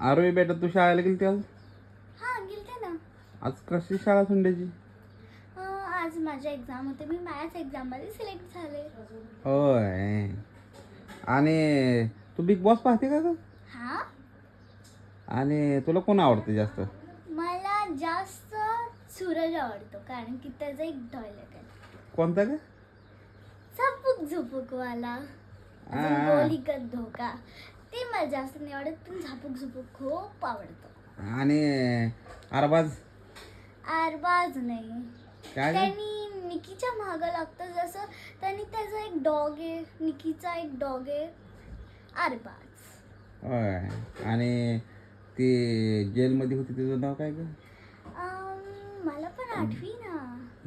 अरे बेटा तू शाळेला गेली आज? हा गेलते ना. आज कशी शाळा संडेची? अं, आज माझ्या एक्झाम होते. मी मॅथ्स एक्झाममध्ये सिलेक्ट झाले. होय. आणि तू बिग बॉस पाहते का ग? हा? आणि तुला कोण आवडते जास्त? मला जास्त सूरज आवडतो कारण की त्याचा एक डायलॉग आहे. कोणता का झपुक झुपुकवाला. गोलीगत धोका. ते मला जास्त नाही आवडत पण झापूक झुपूक खूप आवडतो. आणि अरबाज आरबाज नाही. काय ग? त्यांनी निकीच्या मागं लागतं जसं त्यांनी त्याचा एक डॉग आहे निकीचा एक डॉग आहे आरबाज. होय. आणि ती जेलमध्ये होती तिचं नाव काय ग? मला पण आठवी ना.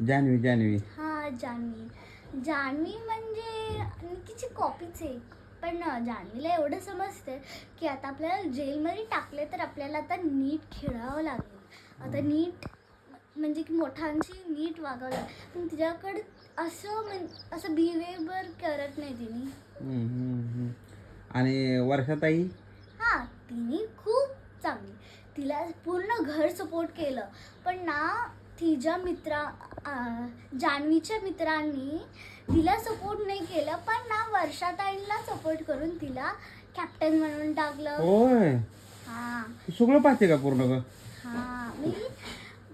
जान्हवी जान्हवी. हा जान्हवी. जान्हवी म्हणजे निकीची कॉपीच आहे पण जान्हवीला एवढं समजते की आता आपल्याला जेलमध्ये टाकले तर आपल्याला आता नीट खेळावं लागेल. आता नीट म्हणजे की मोठ्यांशी नीट वागावं लागेल. पण तिच्याकडे असं म्हण असं बिहेवियर करत नाही तिने. आणि वर्षाताई? हा तिने खूप चांगली. तिला पूर्ण घर सपोर्ट केलं. पण ना तिच्या मित्रा जान्हवीच्या मित्रांनी तिला सपोर्ट नाही केलं पण ना वर्षाताईंना सपोर्ट करून तिला कॅप्टन म्हणून टाकलं. होय? हा. तू सगळं पाहते का पूर्ण ग? हा मी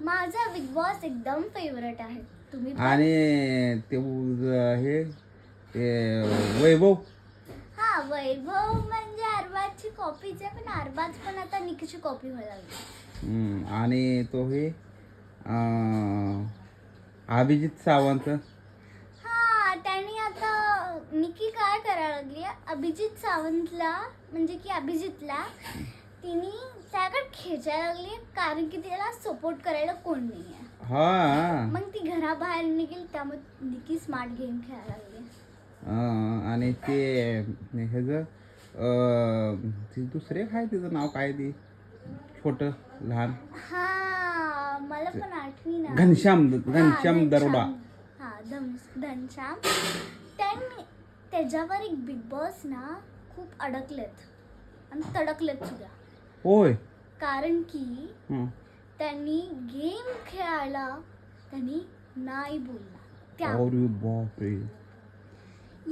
माझा बिग बॉस एकदम फेवरेट आहे. तुम्ही आणि ते उ- हे ते वैभव? हा वैभव म्हणजे अरबाजची कॉपीच आहे पण अरबाज पण आता निकीची कॉपी व्हायला लागली हम्म, आणि तो हे? अभिजित सावंत. हा त्यांनी आता निकी काय करायला लागली? अभिजित सावंतला म्हणजे की अभिजितला तिने त्याकडे खेचायला लागली कारण की त्याला सपोर्ट करायला कोण नाही आहे हा. मग ती घराबाहेर निघेल त्यामुळे निकी स्मार्ट गेम खेळायला लागली. अं, आणि ते ह्याचं दुसरे काय तिचं नाव काय ते? छोट लहान. हा मला पण आठवी ना घनश्याम हा, घनश्याम दरोडा. हा धन- घनश्याम. त्यांनी त्याच्यावर एक बिग बॉस ना खूप अडकलेत. आणि तडकलेत सुद्धा. होय. कारण की हं. त्यांनी गेम खेळायला त्यांनी नाही बोलला. त्या अरे बापरे.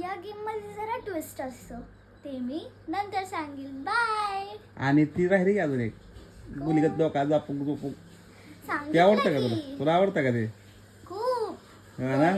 या गेममध्ये जरा ट्विस्ट असतं. ते मी नंतर सांगेल बाय आणि ती राहिली की अजून एक? मुलीगत डोका जापूक जोपूक ते आवडतं का तुला? तुला आवडतं का ते? खूप. हा ना?